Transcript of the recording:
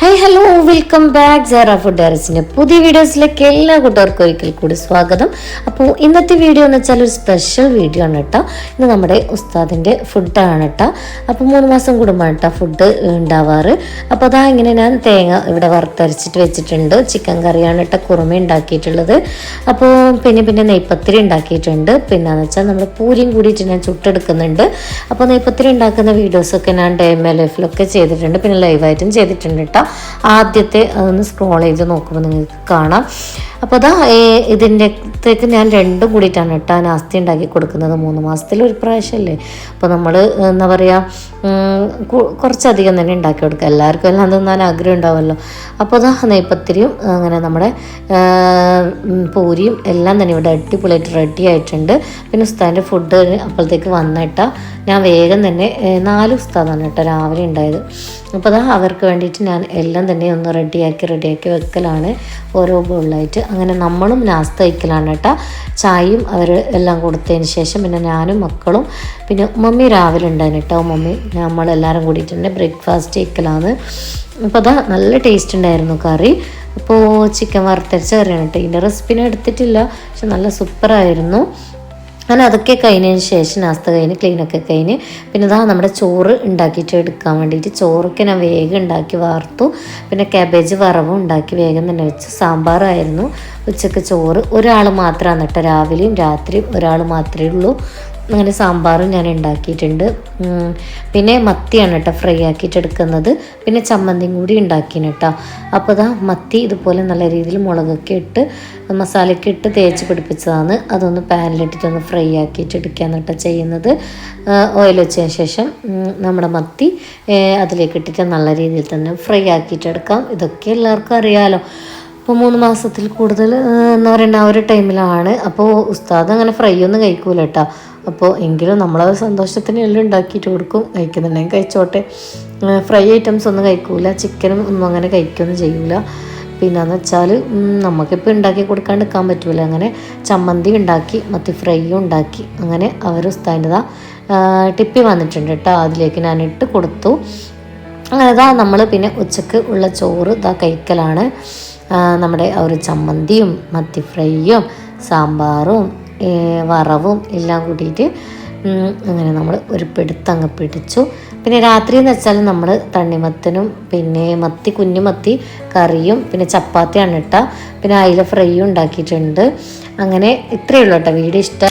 Hello welcome back Jara food ഡയറസിന്റെ പുതിയ വീഡിയോസിലേക്ക് എല്ലാ കൂട്ടുകാർക്കും ഒരിക്കൽ കൂടി സ്വാഗതം. അപ്പോൾ ഇന്നത്തെ വീഡിയോ എന്ന് വെച്ചാൽ ഒരു സ്പെഷ്യൽ വീഡിയോ ആണ് കേട്ടോ ഇന്ന് നമ്മുടെ ഉസ്താദിന്റെ ഫുഡാണ് കേട്ടോ അപ്പോൾ മൂന്ന് മാസം കൂടുമ്പോൾ കേട്ടോ ഫുഡ് ഉണ്ടാവാറ്. അപ്പോൾ അതാ ഇങ്ങനെ ഞാൻ തേങ്ങ ഇവിടെ വറുത്തരച്ചിട്ട് വെച്ചിട്ടുണ്ട്. ചിക്കൻ കറിയാണ് കേട്ടോ കുറുമ ഉണ്ടാക്കിയിട്ടുള്ളത്. അപ്പോൾ പിന്നെ പിന്നെ നെയ്പ്പത്തിരി ഉണ്ടാക്കിയിട്ടുണ്ട്. പിന്നെ എന്ന് വെച്ചാൽ നമ്മൾ പൂരിയും കൂടിയിട്ട് ഞാൻ ചുട്ടെടുക്കുന്നുണ്ട്. അപ്പോൾ നെയ്പ്പത്തിരി ഉണ്ടാക്കുന്ന വീഡിയോസൊക്കെ ഞാൻ ഡേ എം എൽ എഫിലൊക്കെ ചെയ്തിട്ടുണ്ട്. പിന്നെ ലൈവായിട്ടും ചെയ്തിട്ടുണ്ട് കേട്ടോ ആദ്യത്തെ അതൊന്ന് സ്ക്രോൾ ചെയ്ത് നോക്കുമ്പോൾ നിങ്ങൾക്ക് കാണാം. അപ്പോൾ അതാ ഇതിന്റെത്തേക്ക് ഞാൻ രണ്ടും കൂടിയിട്ടാണ് കേട്ടോ നാസ്തി ഉണ്ടാക്കി കൊടുക്കുന്നത്. മൂന്ന് മാസത്തിൽ ഒരു പ്രാവശ്യമല്ലേ? അപ്പോൾ നമ്മൾ എന്താ പറയുക കുറച്ചധികം തന്നെ ഉണ്ടാക്കി കൊടുക്കുക. എല്ലാവർക്കും എല്ലാം തിന്നാൻ ആഗ്രഹം ഉണ്ടാവുമല്ലോ. അപ്പോൾ അതാ നെയ്പ്പത്തിരിയും അങ്ങനെ നമ്മുടെ പൂരിയും എല്ലാം തന്നെ ഇവിടെ അടിപൊളിയായിട്ട് റെഡി ആയിട്ടുണ്ട്. പിന്നെ ഉസ്താദിന്റെ ഫുഡ് അപ്പോഴത്തേക്ക് വന്നിട്ടാ ഞാൻ വേഗം തന്നെ നാല് ഉസ്താദാണ് കേട്ടോ രാവിലെ ഉണ്ടായത്. അപ്പോൾ അതാ അവർക്ക് വേണ്ടിയിട്ട് ഞാൻ എല്ലാം തന്നെ ഒന്ന് റെഡിയാക്കി റെഡിയാക്കി വെക്കലാണ്. ഓരോ ബോളിലായിട്ട് അങ്ങനെ നമ്മളും ലാസ്റ്റ് വയ്ക്കലാണ് കേട്ടോ ചായയും അവർ എല്ലാം കൊടുത്തതിന് ശേഷം പിന്നെ ഞാനും മക്കളും പിന്നെ മമ്മി രാവിലെ ഉണ്ടായിരുന്നു കേട്ടോ മമ്മി നമ്മളെല്ലാവരും കൂടിയിട്ട് തന്നെ ബ്രേക്ക്ഫാസ്റ്റ് വയ്ക്കലാണ് അപ്പോൾ അതാ നല്ല ടേസ്റ്റ് ഉണ്ടായിരുന്നു കറി. അപ്പോൾ ചിക്കൻ വറുത്തരച്ച കറിയാണ് കേട്ടോ. ഇതിന്റെ റെസിപ്പിനെ എടുത്തിട്ടില്ല. പക്ഷെ നല്ല സൂപ്പറായിരുന്നു അങ്ങനെ അതൊക്കെ കഴിഞ്ഞതിന് ശേഷം നാസ്ത കഴിഞ്ഞ് ക്ലീനൊക്കെ കഴിഞ്ഞ് പിന്നെ ഇതാ നമ്മുടെ ചോറ് ഉണ്ടാക്കിയിട്ട് എടുക്കാൻ വേണ്ടിയിട്ട് ചോറൊക്കെ ഞാൻ വേഗം ഉണ്ടാക്കി വാർത്തു. പിന്നെ കാബേജ് വറവും ഉണ്ടാക്കി വേഗം തന്നെ വെച്ച്. സാമ്പാറായിരുന്നു. ഉച്ചയ്ക്ക് ചോറ് ഒരാൾ മാത്രമാണ് കേട്ടോ. രാവിലെയും രാത്രിയും ഒരാൾ മാത്രമേ ഉള്ളൂ. അങ്ങനെ സാമ്പാറും ഞാൻ ഉണ്ടാക്കിയിട്ടുണ്ട്. പിന്നെ മത്തിയാണ് കേട്ടോ ഫ്രൈ ആക്കിയിട്ട് എടുക്കുന്നത് പിന്നെ ചമ്മന്തിയും കൂടി ഉണ്ടാക്കിന് കേട്ടോ. അപ്പോൾ ഇതാ മത്തി ഇതുപോലെ നല്ല രീതിയിൽ മുളകൊക്കെ ഇട്ട് മസാലയൊക്കെ ഇട്ട് തേച്ച് പിടിപ്പിച്ചതാണ്. അതൊന്ന് പാനിലിട്ടിട്ടൊന്ന് ഫ്രൈ ആക്കിയിട്ട് എടുക്കുകയാണ് കേട്ടോ ചെയ്യുന്നത്. ഓയിൽ വെച്ചതിന് ശേഷം നമ്മുടെ മത്തി അതിലേക്ക് ഇട്ടിട്ട് നല്ല രീതിയിൽ തന്നെ ഫ്രൈ ആക്കിയിട്ട് എടുക്കാം ഇതൊക്കെ എല്ലാവർക്കും അറിയാമല്ലോ അപ്പോൾ മൂന്ന് മാസത്തിൽ കൂടുതൽ എന്താ പറയുക ആ ഒരു ടൈമിലാണ്. അപ്പോൾ ഉസ്താദ് അങ്ങനെ ഫ്രൈ ഒന്നും കഴിക്കൂല കേട്ടോ. അപ്പോൾ എങ്കിലും നമ്മൾ സന്തോഷത്തിന് എല്ലാം ഉണ്ടാക്കിയിട്ട് കൊടുക്കും കഴിക്കുന്നുണ്ടെങ്കിൽ കഴിച്ചോട്ടെ. ഫ്രൈ ഐറ്റംസ് ഒന്നും കഴിക്കൂല ചിക്കനും ഒന്നും അങ്ങനെ കഴിക്കുകയൊന്നും ചെയ്യൂല. പിന്നെന്ന് വെച്ചാൽ നമുക്കിപ്പോൾ ഉണ്ടാക്കി കൊടുക്കാണ്ട് നിൽക്കാൻ പറ്റൂല. അങ്ങനെ ചമ്മന്തി ഉണ്ടാക്കി മത്തി ഫ്രൈയും ഉണ്ടാക്കി അങ്ങനെ അവർ ഉസ്താദിന്റെതാ ടിപ്പി വന്നിട്ടുണ്ട് കേട്ടോ. അതിലേക്ക് ഞാൻ ഇട്ട് കൊടുത്തു. അങ്ങനെ ഇതാ നമ്മൾ പിന്നെ ഉച്ചയ്ക്ക് ഉള്ള ചോറ് ഇതാ കഴിക്കലാണ്. നമ്മുടെ ആ ഒരു ചമ്മന്തിയും മത്തി ഫ്രൈയും സാമ്പാറും വറവും എല്ലാം കൂടിയിട്ട് അങ്ങനെ നമ്മൾ ഒരു പിടുത്തങ്ങ് പിടിച്ചു. പിന്നെ രാത്രി എന്ന് വെച്ചാൽ നമ്മൾ തണ്ണിമത്തനും പിന്നെ മത്തി കുഞ്ഞു മത്തി കറിയും പിന്നെ ചപ്പാത്തിയാണ് ഇട്ട. പിന്നെ അയില ഫ്രൈയും ഉണ്ടാക്കിയിട്ടുണ്ട്. അങ്ങനെ ഇത്രയേ ഉള്ളൂ കേട്ടോ. വീഡിയോ ഇഷ്ടം